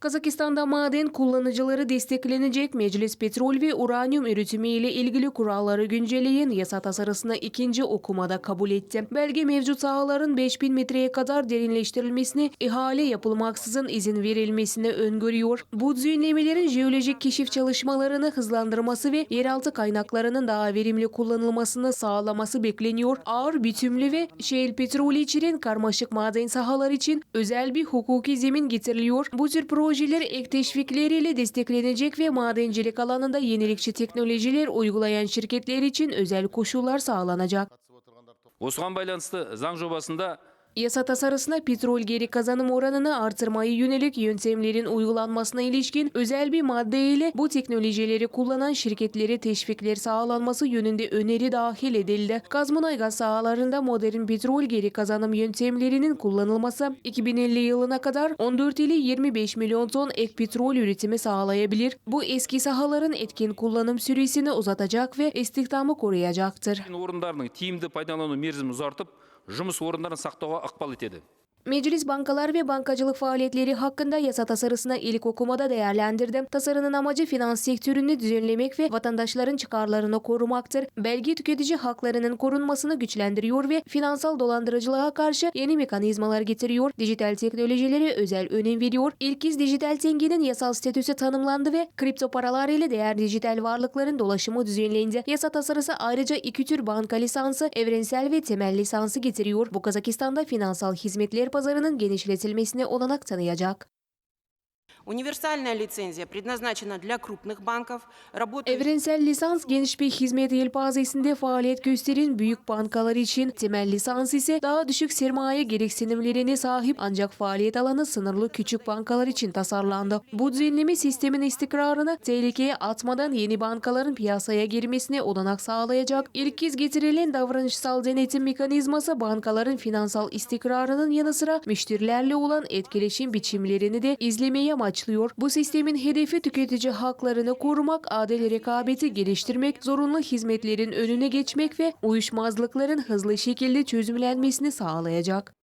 Kazakistan'da maden kullanıcıları desteklenecek Meclis petrol ve uranyum üretimi ile ilgili kuralları güncelleyen yasa tasarısını ikinci okumada kabul etti. Belge mevcut sahaların 5000 metreye kadar derinleştirilmesine ihale yapılmaksızın izin verilmesine öngörüyor. Bu düzenlemelerin jeolojik keşif çalışmalarını hızlandırması ve yeraltı kaynaklarının daha verimli kullanılmasını sağlaması bekleniyor. Ağır bitümlü ve şehir petrolü içeren karmaşık maden sahalar için özel bir hukuki zemin getiriliyor. Bu tür projeler ek teşvikleriyle desteklenecek ve madencilik alanında yenilikçi teknolojiler uygulayan şirketler için özel koşullar sağlanacak. осыған байланысты заң жобасында Yasa tasarısına petrol geri kazanım oranını artırmaya yönelik yöntemlerin uygulanmasına ilişkin özel bir madde ile bu teknolojileri kullanan şirketlere teşvikler sağlanması yönünde öneri dahil edildi. Kazmunaygaz sahalarında modern petrol geri kazanım yöntemlerinin kullanılması 2050 yılına kadar 14 ile 25 milyon ton ek petrol üretimi sağlayabilir. Bu eski sahaların etkin kullanım süresini uzatacak ve istihdamı koruyacaktır. Orunlarının tiyimde faydalanma merzimi uzartıp жұмыс орындарын сақтауға ықпал етеді. Meclis bankalar ve bankacılık faaliyetleri hakkında yasa tasarısına ilk okumada değerlendirdi. Tasarının amacı finans sektörünü düzenlemek ve vatandaşların çıkarlarını korumaktır. Belge tüketici haklarının korunmasını güçlendiriyor ve finansal dolandırıcılığa karşı yeni mekanizmalar getiriyor. Dijital teknolojilere özel önem veriyor. İlk kez dijital tengenin yasal statüsü tanımlandı ve kripto paralar ile değer dijital varlıkların dolaşımı düzenlendi. Yasa tasarısı ayrıca iki tür banka lisansı, evrensel ve temel lisansı getiriyor. Bu Kazakistan'da finansal hizmetler pazarının genişletilmesine olanak tanıyacak. Универсальная лицензия предназначена для крупных банков, работающих Evrensel lisans geniş bir hizmet yelpazesinde faaliyet gösteren büyük bankalar için, temel lisans ise daha düşük sermaye gereksinimlerine sahip ancak faaliyet alanı sınırlı küçük bankalar için tasarlandı. Bu düzenleme sistemin istikrarını tehlikeye atmadan yeni bankaların piyasaya girmesine olanak sağlayacak. İlk kez getirilen davranışsal denetim mekanizması bankaların finansal istikrarının yanı sıra müşterilerle olan etkileşim biçimlerini de izlemeye amaçlıyor. Bu sistemin hedefi tüketici haklarını korumak, adil rekabeti geliştirmek, zorunlu hizmetlerin önüne geçmek ve uyuşmazlıkların hızlı şekilde çözümlenmesini sağlayacak.